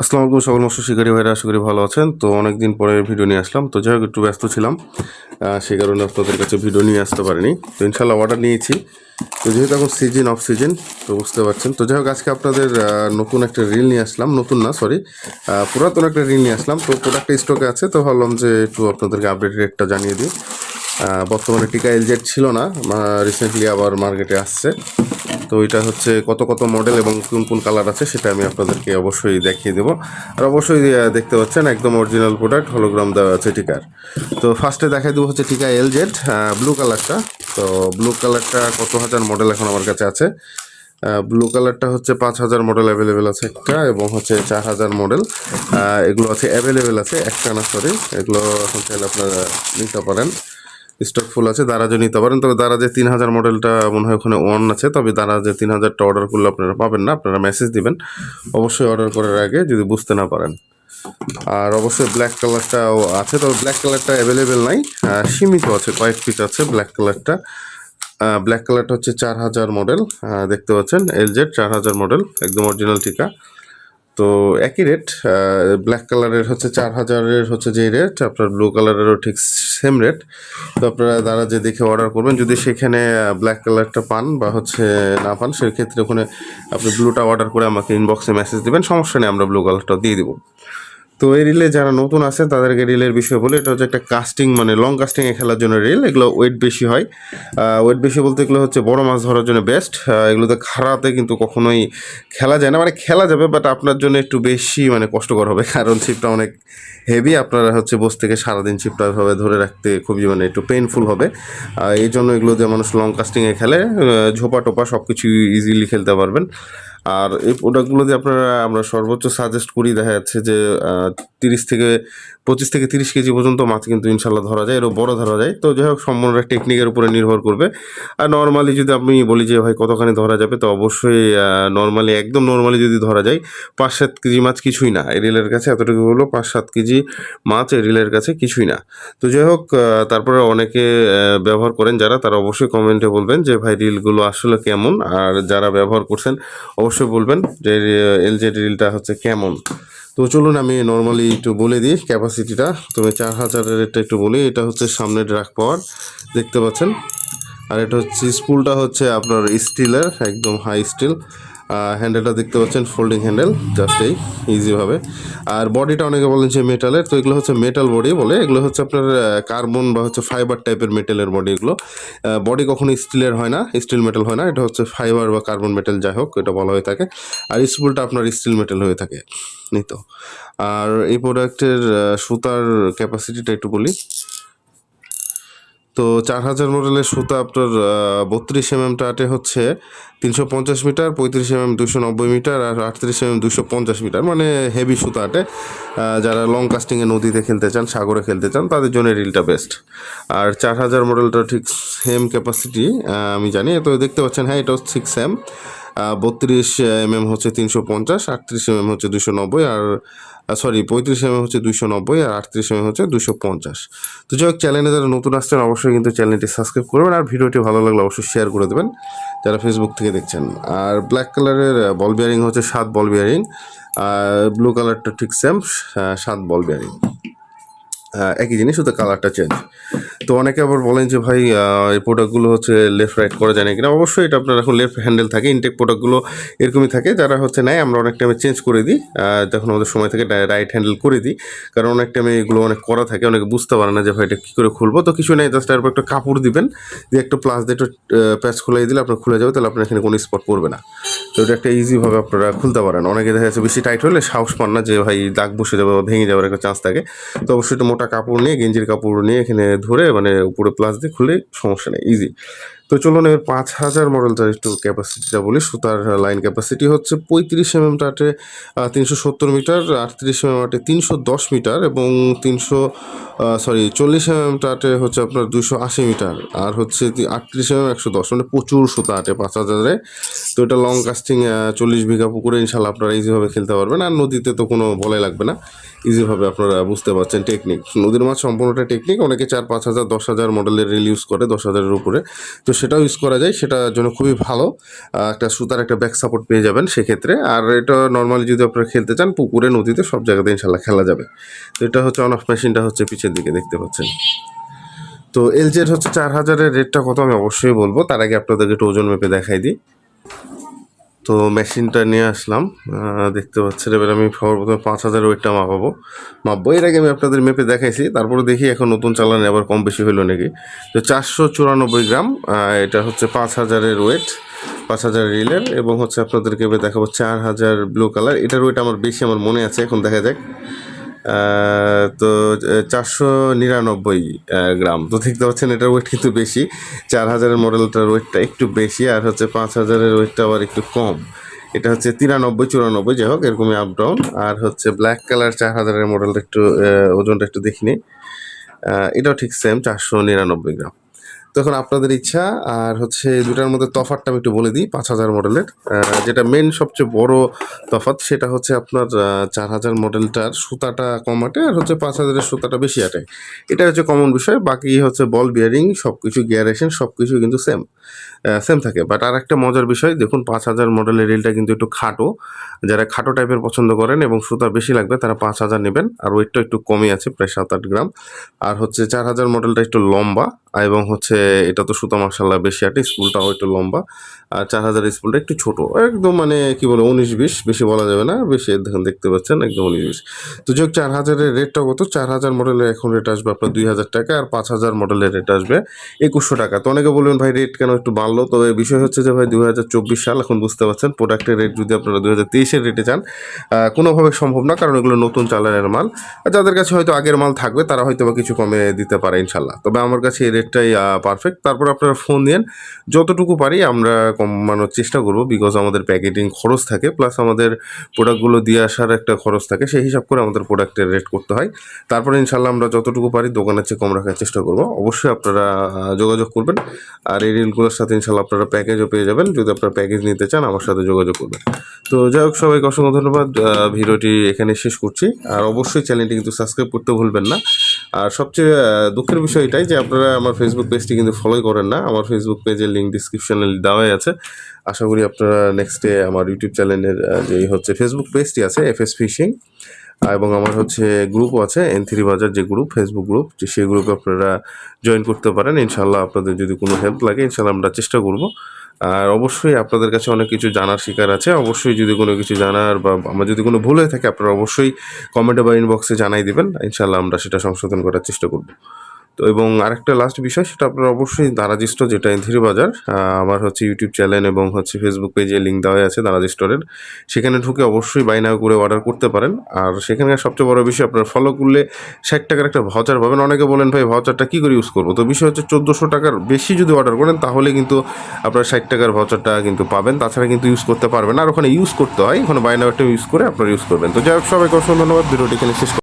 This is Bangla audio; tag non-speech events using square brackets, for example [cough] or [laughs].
আসসালামু আলাইকুম সকল মৎস্য শিকারী ভাইরা, আশা করি ভালো আছেন। তো অনেকদিন পরে ভিডিও নিয়ে আসলাম। তো যাই হোক, একটু ব্যস্ত ছিলাম। সেই কারণে আপনাদের কাছে ভিডিও নিয়ে আসতে পারিনি। তো ইনশাল্লাহ অর্ডার নিয়েছি। তো যেহেতু এখন সিজন অফ সিজন তো বুঝতে পারছেন। তো যাই হোক, আজকে আপনাদের নতুন একটা রিল নিয়ে আসলাম। নতুন না সরি পুরাতন একটা রিল নিয়ে আসলাম। তো প্রোডাক্টটা স্টকে আছে, তো ভাবলাম যে একটু আপনাদেরকে আপডেট রেটটা জানিয়ে দিই। বর্তমানে টিকা এলজেড ছিল না রিসেন্টলি আবার মার্কেটে আসছে। তো এটা হচ্ছে কত কত মডেল এবং কোন কোন কালার আছে সেটা আমি আপনাদেরকে অবশ্যই দেখিয়ে দেবো। আর অবশ্যই দেখতে পাচ্ছেন একদম অরিজিনাল প্রোডাক্ট হলোগ্রাম দেওয়া আছে টিকার। তো ফার্স্টে দেখাই দেবো হচ্ছে টিকা এল জেড ব্লু কালারটা তো ব্লু কালারটা কত হাজার মডেল এখন আমার কাছে আছে? ব্লু কালারটা হচ্ছে পাঁচ হাজার মডেল অ্যাভেলেবেল আছে একটা এবং হচ্ছে চার হাজার মডেল এগুলো আছে অ্যাভেলেবেল আছে, একটা না সরি এগুলো এখন চাইলে আপনারা নিতে পারেন। স্টক ফুল আছে দারাজও নিতে পারেন। তবে দারাজে তিন হাজার মডেলটা মনে হয় ওখানে ওয়ান আছে, তবে দারাজে তিন হাজারটা অর্ডার করলে আপনারা পাবেন না, আপনারা মেসেজ দিবেন। অবশ্যই অর্ডার করার আগে যদি বুঝতে না পারেন। আর অবশ্যই ব্ল্যাক কালারটাও আছে, তবে ব্ল্যাক কালারটা অ্যাভেলেবেল নাই। সীমিত আছে, কয়েক পিস আছে ব্ল্যাক কালারটা ব্ল্যাক কালারটা হচ্ছে চার হাজার মডেল দেখতে পাচ্ছেন এলজেড চার হাজার মডেল, একদম অরিজিনাল টিকা। তো একই রেট ব্ল্যাক কালারের হচ্ছে চার হাজারের হচ্ছে যে রেট আপনার ব্লু কালারেরও ঠিক সেম রেট তো আপনারা দ্বারা যে দেখে অর্ডার করবেন, যদি সেখানে ব্ল্যাক কালারটা পান বা হচ্ছে না পান, সেক্ষেত্রে ওখানে আপনি ব্লুটা অর্ডার করে আমাকে ইনবক্সে মেসেজ দেবেন। সমস্যা নেই, আমরা ব্লু কালারটা দিয়ে দেবো। তো এই রিলে যারা নতুন আছে, তাদেরকে রিলের বিষয়ে বলে। এটা হচ্ছে একটা কাস্টিং মানে লং কাস্টিংয়ে খেলার জন্য রিল এগুলো ওয়েট বেশি হয়। ওয়েট বেশি বলতে এগুলো হচ্ছে বড় মাছ ধরার জন্য বেস্ট এগুলোতে খাড়াতে কিন্তু কখনোই খেলা যায় না। মানে খেলা যাবে বাট আপনার জন্য একটু বেশি মানে কষ্টকর হবে। [laughs] কারণ ছিপটা অনেক হেভি আপনারা হচ্ছে বস থেকে সারাদিন ছিপটা ভাবে ধরে রাখতে খুবই মানে একটু পেইনফুল হবে। এই জন্য এগুলো যে মানুষ লং কাস্টিংয়ে খেলে। ঝোপা টোপা সব কিছু ইজিলি খেলতে পারবেন। আর এই প্রোডাক্টগুলো যে আপনারা আমরা সর্বোচ্চ সাজেস্ট করি দেখা যাচ্ছে যে তিরিশ থেকে পঁচিশ থেকে তিরিশ কেজি পর্যন্ত মাছ কিন্তু ইনশাল্লাহ ধরা যায়, এরও বড় ধরা যায়। তো যাই হোক, সম্পূর্ণ টেকনিকের উপরে নির্ভর করবে। আর নর্মালি যদি আমি বলি যে, ভাই, কতখানি ধরা যাবে? তো অবশ্যই নর্মালি একদম নর্মালি যদি ধরা যায় পাঁচ সাত কেজি মাছ কিছুই না। রিলের কাছে এতটুকু হলো পাঁচ সাত কেজি মাছ রিলের কাছে কিছুই না। তো যাই হোক তারপরে অনেকে ব্যবহার করেন যারা, তারা অবশ্যই কমেন্টে বলবেন যে, ভাই, রিলগুলো আসলে কেমন? আর যারা ব্যবহার করছেন, অবশ্যই বলবেন যে এলজেড রিলটা হচ্ছে কেমন? তো চলুন আমি নর্মালি একটু বলে দিই ক্যাপাসিটিটা তবে চার হাজারের এটা একটু বলি, এটা হচ্ছে সামনে ড্রাক পাওয়ার দেখতে পাচ্ছেন। আর এটা হচ্ছে স্পুলটা হচ্ছে আপনার স্টিলের একদম হাই স্টিল হ্যান্ডেলটা দেখতে পাচ্ছেন ফোল্ডিং হ্যান্ডেল জাস্ট এই ইজিভাবে আর বডিটা অনেকে বলেন যে মেটালের তো এগুলো হচ্ছে মেটাল বডি বলে। এগুলো হচ্ছে আপনার কার্বন বা হচ্ছে ফাইবার টাইপের মেটেলের বডি এগুলো। বডি কখনো স্টিলের হয় না স্টিল মেটাল হয় না, এটা হচ্ছে ফাইবার বা কার্বন মেটাল যাই হোক, এটা বলা হয়ে থাকে। আর স্পুলটা আপনার স্টিল মেটাল হয়ে থাকে নিত আর এই প্রোডাক্টের সুতার ক্যাপাসিটিটা একটু বলি। তো চার হাজার মডেলের সুতা আপনার বত্রিশ এম এম টাটে হচ্ছে তিনশো পঞ্চাশ মিটার, পঁয়ত্রিশ এম এম দুশো নব্বই মিটার আর আটত্রিশ এম এম দুশো পঞ্চাশ মিটার মানে হেভি সুতা আটে। যারা লং কাস্টিংয়ে নদীতে খেলতে চান, সাগরে খেলতে চান, তাদের জন্য রিলটা বেস্ট আর চার হাজার মডেলটা ঠিক সেম ক্যাপাসিটি আমি জানি। তো দেখতে পাচ্ছেন হ্যাঁ এটাও সিক্স সেম বত্রিশ এম এম হচ্ছে তিনশো পঞ্চাশ, আটত্রিশ এম এম হচ্ছে দুশো নব্বই আর সরি পঁয়ত্রিশ এম এম হচ্ছে দুশো নব্বই আর আটত্রিশ এম এম হচ্ছে দুশো পঞ্চাশ। তো যাই হোক, চ্যানেলে যারা নতুন আসছেন, অবশ্যই কিন্তু চ্যানেলটি সাবস্ক্রাইব করবেন আর ভিডিওটি ভালো লাগলে অবশ্যই শেয়ার করে দেবেন যারা ফেসবুক থেকে দেখছেন। আর ব্ল্যাক কালারের বল বিয়ারিং হচ্ছে সাত বল বিয়ারিং আর ব্লু কালারটা ঠিক সেম সাত বল বিয়ারিং একই জিনিস শুধু কালারটা চেঞ্জ তো অনেকে আবার বলেন যে, ভাই এই প্রোডাক্টগুলো হচ্ছে লেফট রাইট করা যায় না কিনা অবশ্যই এটা আপনার এখন লেফট হ্যান্ডেল থাকে ইনটেক প্রোডাক্টগুলো এরকমই থাকে, যারা হচ্ছে নেয়, আমরা অনেক টাইমে চেঞ্জ করে দিই যখন আমাদের সময় থেকে রাইট হ্যান্ডেল করে দিই, কারণ অনেক টাইমে এগুলো অনেক করা থাকে, অনেকে বুঝতে পারে না যে, ভাই, এটা কী করে খুলবো? তো কিছু নেই জাস্ট এর উপর একটা কাপড় দিবেন, দিয়ে একটু প্লাস দিয়ে একটু প্যাচ খুলে দিলে আপনার খুলে যাবে, তাহলে আপনার এখানে কোনো স্পট পড়বে না। তো এটা একটা ইজিভাবে আপনারা খুলতে পারেন। অনেকে দেখা যাচ্ছে বেশি টাইট হলে সাহস পান না যে, ভাই, দাগ বসে যাবে বা ভেঙে যাওয়ার একটা চান্স থাকে। তো অবশ্যই একটু মোটা কাপড় নিয়ে, গেঞ্জির কাপড় নিয়ে এখানে ধরে মানে উপরে প্লাস দিয়ে খুলে সমস্যা নেই ইজি তো চলুন এর পাঁচ হাজার মডেলটার একটু ক্যাপাসিটিটা বলি। সুতার লাইন ক্যাপাসিটি হচ্ছে পঁয়ত্রিশ এম এম টাটে তিনশো সত্তর মিটার, আটত্রিশ এম এম আটে তিনশো দশ মিটার এবং তিনশো সরি চল্লিশ এম এম টাটে হচ্ছে আপনার দুশো আশি মিটার। আর হচ্ছে আটত্রিশ এম এম একশো দশ মানে প্রচুর সুতা আটে পাঁচ হাজারে। তো এটা লং কাস্টিং চল্লিশ বিঘা পুকুরে ইনশাল্লাহ আপনারা ইজিভাবে খেলতে পারবেন। আর নদীতে তো কোনো বলে লাগবে না। ইজিভাবে আপনারা বুঝতে পারছেন টেকনিক নদীর মাছ সম্পূর্ণটা টেকনিক অনেকে চার, পাঁচ হাজার, দশ হাজার মডেলের রিল ইউজ করে দশ হাজারের উপরে। তো সেটাও ইউজ করা যায় সেটার জন্য খুবই ভালো একটা সুতার একটা ব্যাক সাপোর্ট পেয়ে যাবেন সেক্ষেত্রে। আর এটা নর্মালি যদি আপনারা খেলতে চান, পুকুরে, নদীতে সব জায়গাতে ইনশাল্লাহ খেলা যাবে। তো এটা হচ্ছে অন অফ মেশিনটা হচ্ছে পিছের দিকে দেখতে পাচ্ছেন। তো এলজেড হচ্ছে চার হাজারের রেটটা কত আমি অবশ্যই বলব। তার আগে আপনাদেরকে একটু ওজন মেপে দেখাই দিই। তো মেশিনটা নিয়ে আসলাম। দেখতে পাচ্ছেন, এবার আমি সর্বপ্রথমে পাঁচ হাজার ওয়েটটা মাপাবো। মাপবো, এর আগে আমি আপনাদের মেপে দেখাইছি, তারপরে দেখি এখন নতুন চালানে আবার কম বেশি হলো নাকি। তো চারশো চুরানব্বই গ্রাম এটা হচ্ছে পাঁচ হাজারের ওয়েট, পাঁচ হাজার রিলের, এবং হচ্ছে আপনাদেরকে এবার দেখাবো চার হাজার ব্লু কালার। এটার ওয়েট আমার বেশি, আমার মনে আছে, এখন দেখা যাক। তো চারশো নিরানব্বই গ্রাম। তো দেখতে পাচ্ছেন এটার ওয়েট কিন্তু বেশি। চার হাজারের মডেলটার ওয়েটটা একটু বেশি, আর হচ্ছে পাঁচ হাজারের ওয়েটটা আবার একটু কম। এটা হচ্ছে তিরানব্বই, চুরানব্বই, যাই হোক, এরকমই আপ ডাউন আর হচ্ছে ব্ল্যাক কালার চার হাজারের মডেলটা একটু ওজনটা একটু দেখিনি। এটাও ঠিক সেম চারশো নিরানব্বই গ্রাম। তখন আপনাদের ইচ্ছা, আর হচ্ছে দুটার মধ্যে তফাতটা আমি একটু বলে দিই, পাঁচ হাজার মডেলের। যেটা মেন সবচেয়ে বড় তফাৎ, সেটা হচ্ছে আপনার চার হাজার মডেলটার সুতাটা কম আটে, আর হচ্ছে পাঁচ হাজারের সুতাটা বেশি আটে। এটা হচ্ছে কমন বিষয়, বাকি হচ্ছে বল বিয়ারিং সব কিছু গিয়ারেশন সব কিছু কিন্তু সেম সেম থাকে। বাট আর একটা মজার বিষয়, দেখুন পাঁচ হাজার মডেলের রিলটা কিন্তু একটু খাটো। যারা খাটো টাইপের পছন্দ করেন এবং সুতা বেশি লাগবে, তারা পাঁচ হাজার নেবেন, আর ওয়েটটা একটু কমই আছে, প্রায় সাত আট গ্রাম। আর হচ্ছে চার হাজার মডেলটা একটু লম্বা, এবং হচ্ছে এটা তো সুতা মার্শাল্লাহ বেশি আটে স্কুলটাও একটু লম্বা। আর চার হাজার স্কুলটা একটু ছোট। একদম মানে কি বলে, উনিশ বিশ, বেশি বলা যাবে না, বেশি দেখুন দেখতে পাচ্ছেন, একদম উনিশ বিশ। তো যাই হোক, চার হাজারের রেটটা কত? চার হাজার মডেলের এখন রেট আসবে আপনার দুই হাজার টাকা, আর পাঁচ হাজার মডেলের রেট আসবে একুশশো টাকা। তো অনেকে বলবেন, ভাই রেট কেন একটু বাড়লো? তবে বিষয় হচ্ছে যে, ভাই, দুই হাজার চব্বিশ সাল, এখন বুঝতে পারছেন প্রোডাক্টের রেট যদি আপনারা দুই হাজার তেইশের রেটে চান কোনোভাবে সম্ভব না, কারণ এগুলো নতুন চালানের মাল। যাদের কাছে হয়তো আগের মাল থাকবে, তারা হয়তো বা কিছু কমে দিতে পারে ইনশাল্লাহ তবে আমার কাছে এই রেটটাই পারফেক্ট তারপর আপনারা ফোন দিন যতটুকু পারি আমরা কমানোর চেষ্টা করব বিকজ আমাদের প্যাকেটিং খরচ থাকে প্লাস আমাদের প্রোডাক্টগুলো দিয়ে আসার একটা খরচ থাকে, সেই হিসাব করে আমাদের প্রোডাক্টের রেট করতে হয়। তারপরে ইনশাল্লাহ আমরা যতটুকু পারি দোকানের চেয়ে কম রাখার চেষ্টা করব। অবশ্যই আপনারা যোগাযোগ করবেন। আর এই রিলগুলোর সাথে ইনশাল্লাহ আপনারা প্যাকেজও পেয়ে যাবেন। যদি আপনারা প্যাকেজ নিতে চান, আমার সাথে যোগাযোগ করবেন। তো যাই হোক, সবাইকে অসংখ্য ধন্যবাদ। ভিডিওটি এখানে শেষ করছি। আর অবশ্যই চ্যানেলটি কিন্তু সাবস্ক্রাইব করতে ভুলবেন না। আর সবচেয়ে দুঃখের বিষয় এটাই যে আপনারা আমার ফেসবুক পেজটি কিন্তু ফলোই করেন না। আমার ফেসবুক পেজের লিঙ্ক ডিসক্রিপশনে দেওয়াই আছে। আশা করি আপনারা নেক্সট ডে আমার ইউটিউব চ্যানেলের যেই হচ্ছে ফেসবুক পেজটি আছে এফ এস ফিশিং এবং আমার হচ্ছে গ্রুপ আছে এন থ্রি বাজার যে গ্রুপ ফেসবুক গ্রুপ সেই গ্রুপে আপনারা জয়েন করতে পারেন। ইনশাল্লাহ আপনাদের যদি কোনো হেল্প লাগে ইনশাল্লাহ আমরা চেষ্টা করব। আর অবশ্যই আপনাদের কাছে অনেক কিছু জানার শিকার আছে। অবশ্যই যদি কোনো কিছু জানার বা আমার যদি কোনো ভুল হয়ে থাকে, আপনারা অবশ্যই কমেন্টে বা ইনবক্সে জানাই দেবেন। ইনশাল্লাহ আমরা সেটা সংশোধন করার চেষ্টা করব। তো এবং আরেকটা লাস্ট বিষয়, সেটা আপনারা অবশ্যই দারাজি স্টোর যেটা এনথিরি বাজার আমার হচ্ছে ইউটিউব চ্যানেল এবং হচ্ছে ফেসবুক পেজে লিঙ্ক দেওয়া আছে দারাজি স্টোরের সেখানে ঢুকে অবশ্যই বাইনা করে অর্ডার করতে পারেন। আর সেখানে সবচেয়ে বড় বিষয়, আপনারা ফলো করলে ষাট টাকার একটা ভাউচার পাবেন। অনেকে বলেন, ভাই ভাউচারটা কী করে ইউজ করব? তো বিষয় হচ্ছে চোদ্দোশো টাকার বেশি যদি অর্ডার করেন, তাহলে কিন্তু আপনার ষাট টাকার ভাউচারটা কিন্তু পাবেন। তাছাড়া কিন্তু ইউজ করতে পারবেন আর ওখানে ইউজ করতে হয়। ওখানে বাইনা একটা ইউজ করে আপনারা ইউজ করবেন। তো যাই হোক, সবাইকে অসংখ্য ধন্যবাদ। ভিডিওটি এখানে শেষ